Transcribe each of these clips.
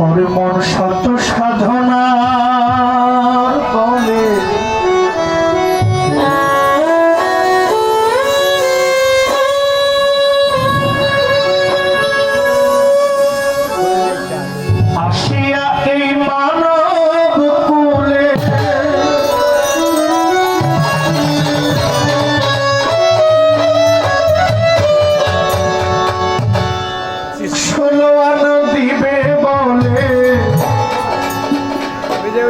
পরে মন শত সাধনা কবে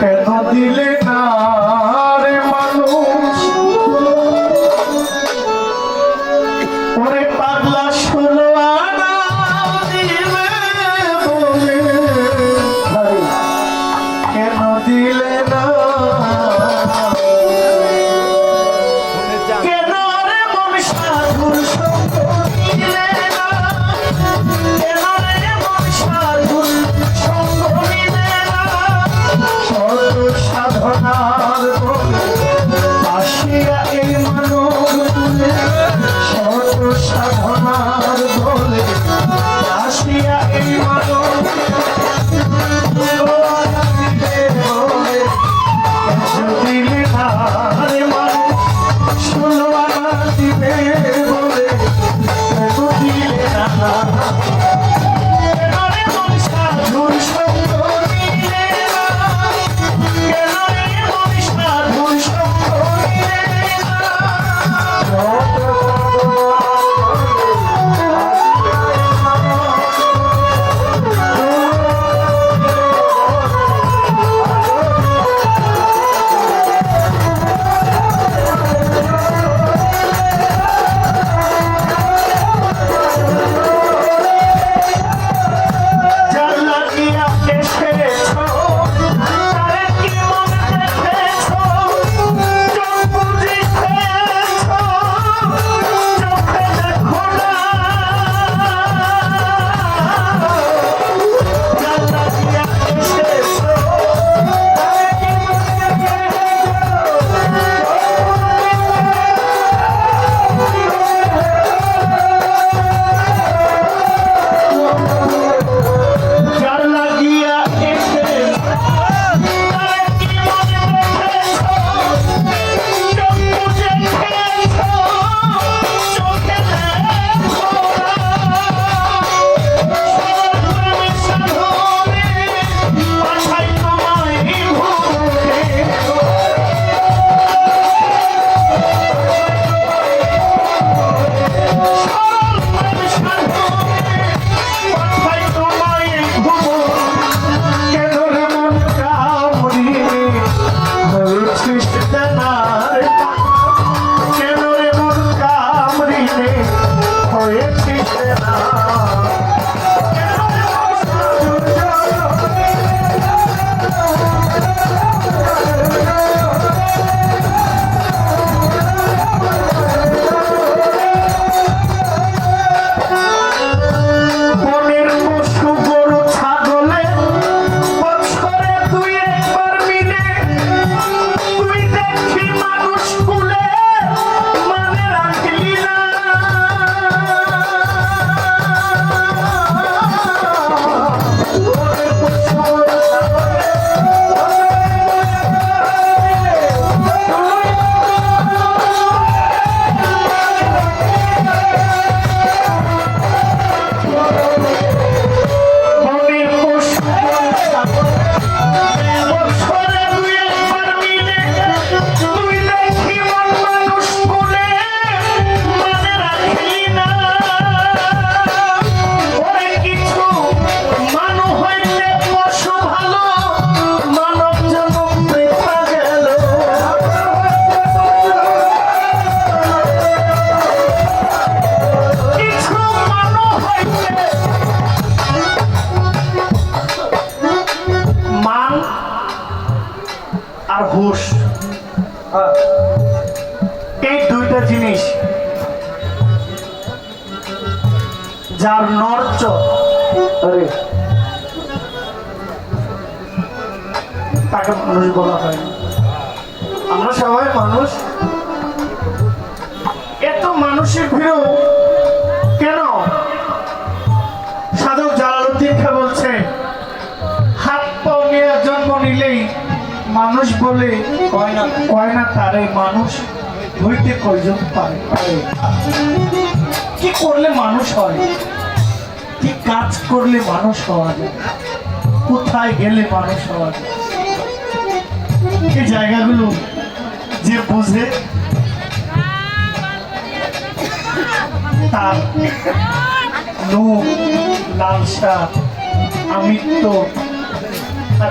কেন দিলে না। আর হুশ। এই দুইটা জিনিস যার নর্চ, আরে। তাকে মানুষ বলা হয় আমরা সবাই মানুষ। এত মানুষের ভিড়েও মানুষ বলে কয় না কয় না তারে মানুষ হইতে কয়জন পারে। কি করলে মানুষ হয়? কি কাজ করলে মানুষ হওয়া যায় কোথায় গেলে মানুষ হওয়া যায় এই জায়গাগুলো যে বুঝে, তার লোক লালসা আমিত্ব, আর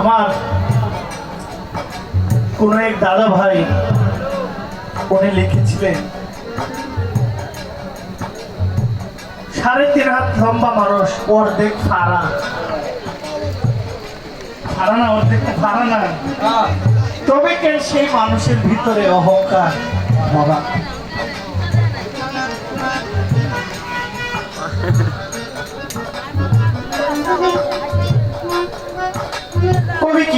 আমার কোন এক দাদা ভাই উনি লিখেছিলেন, সাড়ে তিন হাত লম্বা মানুষ, অর্ধেক ফাড়া। ফাড়া না, অর্ধেক ফাড়া না। তবে কেন সেই মানুষের ভিতরে অহংকার? বাবা। কবি কি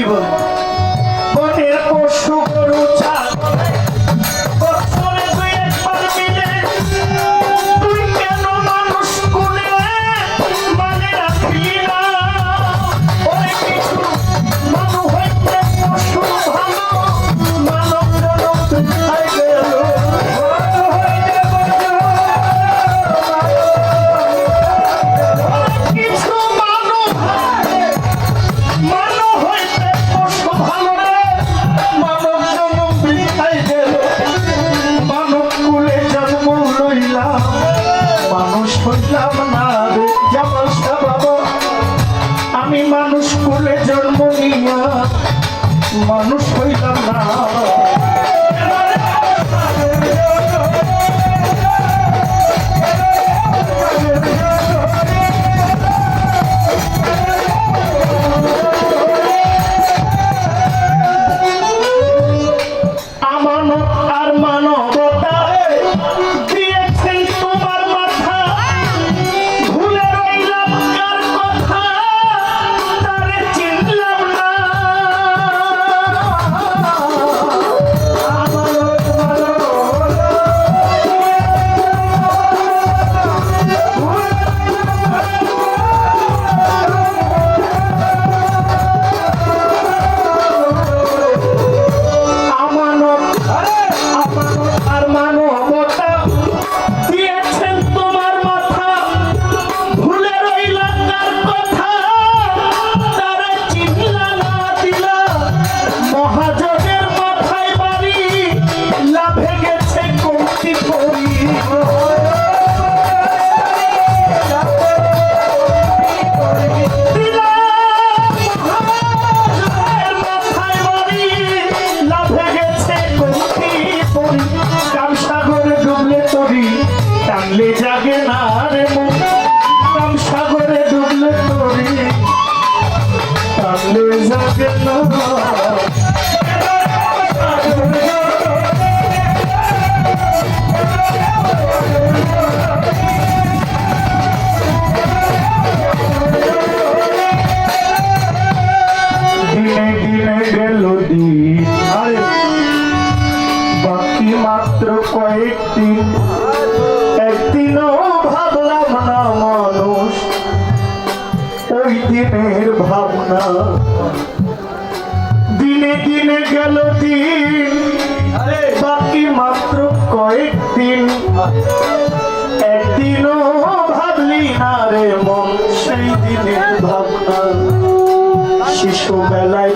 বলে বনের মানুষ হইলাম না। আমানত আর মানবতা ভাবনা দিনে দিনে গেল দিন বাকি মাত্র কয়েকদিন। একদিনও ভাবলি না রে মন সেই দিনের ভাবনা। শিশু বেলায়